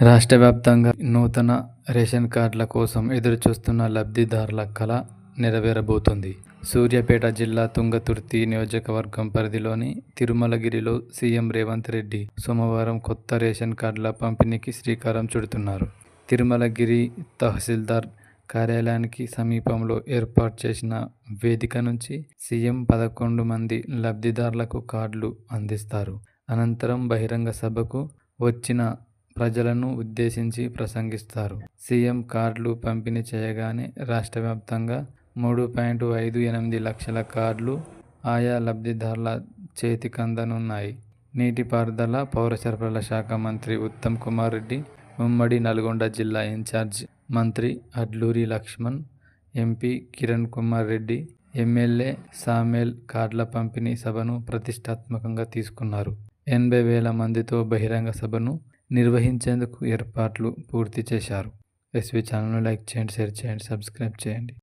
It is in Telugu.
రాష్ట్ర వ్యాప్తంగా నూతన రేషన్ కార్డుల కోసం ఎదురుచూస్తున్న లబ్ధిదారుల కళ నెరవేరబోతోంది. సూర్యాపేట జిల్లా తుంగతుర్తి నియోజకవర్గం పరిధిలోని తిరుమలగిరిలో సీఎం రేవంత్ రెడ్డి సోమవారం కొత్త రేషన్ కార్డుల పంపిణీకి శ్రీకారం చుడుతున్నారు. తిరుమలగిరి తహసీల్దార్ కార్యాలయానికి సమీపంలో ఏర్పాటు చేసిన వేదిక నుంచి సీఎం పదకొండు మంది లబ్ధిదారులకు కార్డులు అందిస్తారు. అనంతరం బహిరంగ సభకు వచ్చిన ప్రజలను ఉద్దేశించి ప్రసంగిస్తారు. సీఎం కార్డులు పంపిణీ చేయగానే రాష్ట్ర వ్యాప్తంగా మూడు పాయింట్ ఐదు ఎనిమిది లక్షల కార్డులు ఆయా లబ్ధిదారుల చేతికందనున్నాయి నీటిపారుదల పౌరసరఫరాల శాఖ మంత్రి ఉత్తమ్ కుమార్ రెడ్డి ఉమ్మడి నల్గొండ జిల్లా ఇన్ఛార్జ్ మంత్రి అడ్లూరి లక్ష్మణ్ ఎంపీ కిరణ్ కుమార్ రెడ్డి ఎమ్మెల్యే సామేల్ కార్డుల పంపిణీ సభను ప్రతిష్టాత్మకంగా తీసుకున్నారు. ఎనభై వేల మందితో బహిరంగ సభను నిర్వహించేందుకు ఏర్పాట్లు పూర్తి చేశారు. ఎస్వి ఛానల్ను లైక్ చేయండి షేర్ చేయండి సబ్స్క్రైబ్ చేయండి.